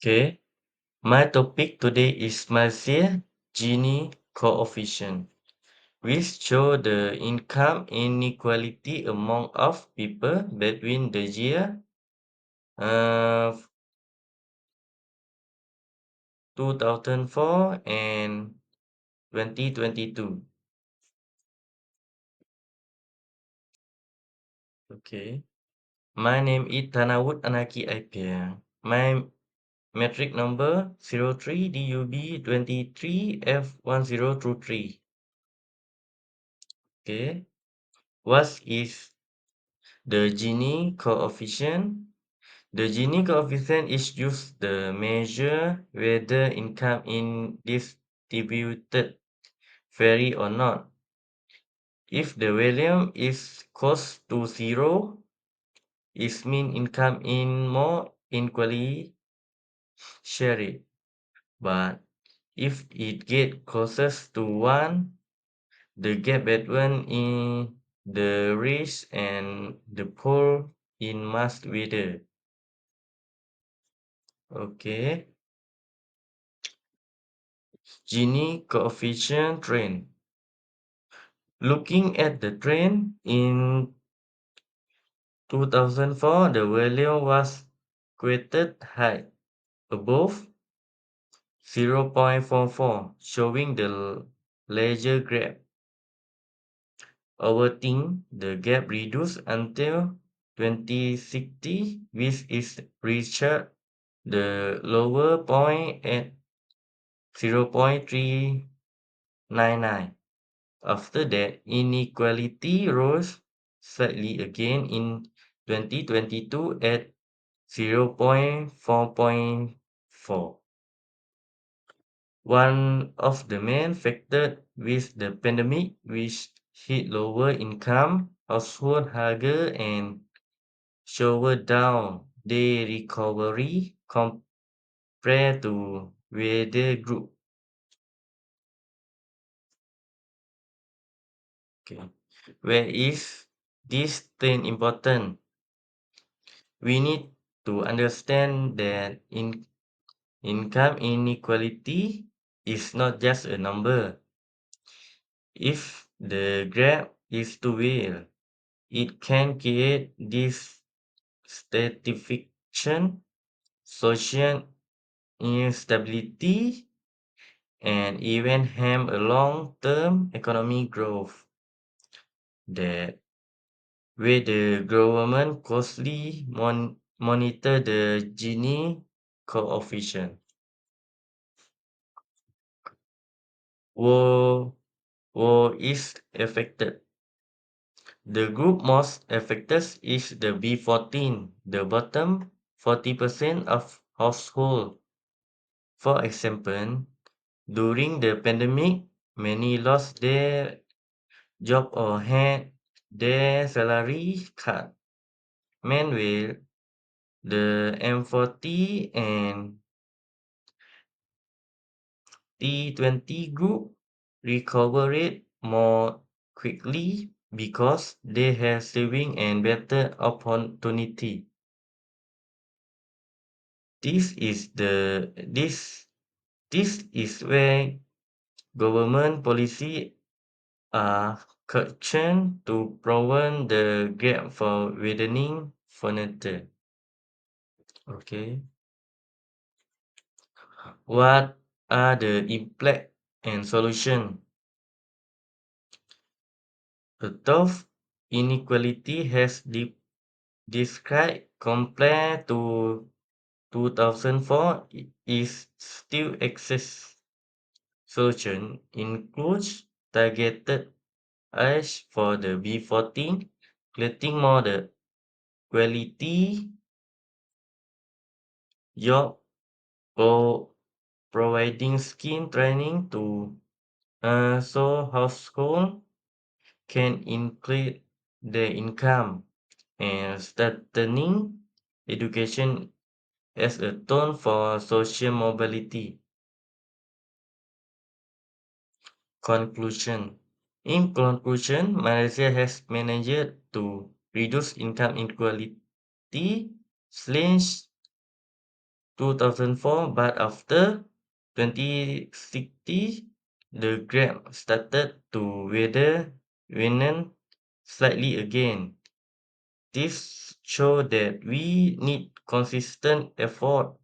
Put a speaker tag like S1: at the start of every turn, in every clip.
S1: Okay, my topic today is Malaysia Gini coefficient, which show the income inequality among of people between the year uh, 2004 and 2022. Okay, my name is Tanawut Anaki Aipiang. My metric number 03 DUB 23 F1023. Okay, what is the Gini coefficient? The Gini coefficient is used to measure whether income in distributed vary or not. If the value is close to zero, it means income in more equally it. But if it get closest to one, the gap between in the rich and the poor in must wider. Okay. Gini coefficient trend. Looking at the trend in 2004, the value was quoted high, above 0.44, showing the larger gap. Over time, the gap reduced until 2060, which is reached the lower point at 0.399. After that, inequality rose slightly again in 2022 at 0.4.4. One of the main factors with the pandemic which hit lower income household harder and slowed down their recovery compared to weather group. Okay. Where is this thing important? We need to understand that in income inequality is not just a number. If the graph is too real, it can create this stratification, social instability, and even harm a long-term economic growth. That where the government closely mon- monitor the Gini coefficient. War, war is affected. The group most affected is the B14, the bottom 40% of household. For example, during the pandemic, many lost their job or had their salary cut. Meanwhile, the M40 and T20 group recovered more quickly because they have saving and better opportunity. This is the this this is where government policy are concerned to prevent the gap for widening further. Okay. What are the impact and solution? The tough inequality has de- described compared to 2004 is still exists. Solution includes targeted ads for the B14, creating more the quality job or providing skill training to uh, so household can increase their income and strengthening education as a tool for social mobility. Conclusion In conclusion, Malaysia has managed to reduce income inequality slash 2004, but after 2060, the graph started to weather wane slightly again. This shows that we need consistent effort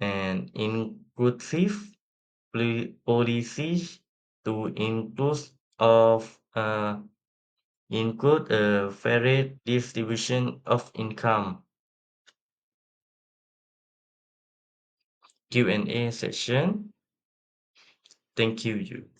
S1: and inclusive policies to include of uh, include a fair distribution of income. Q&A session. Thank you. you.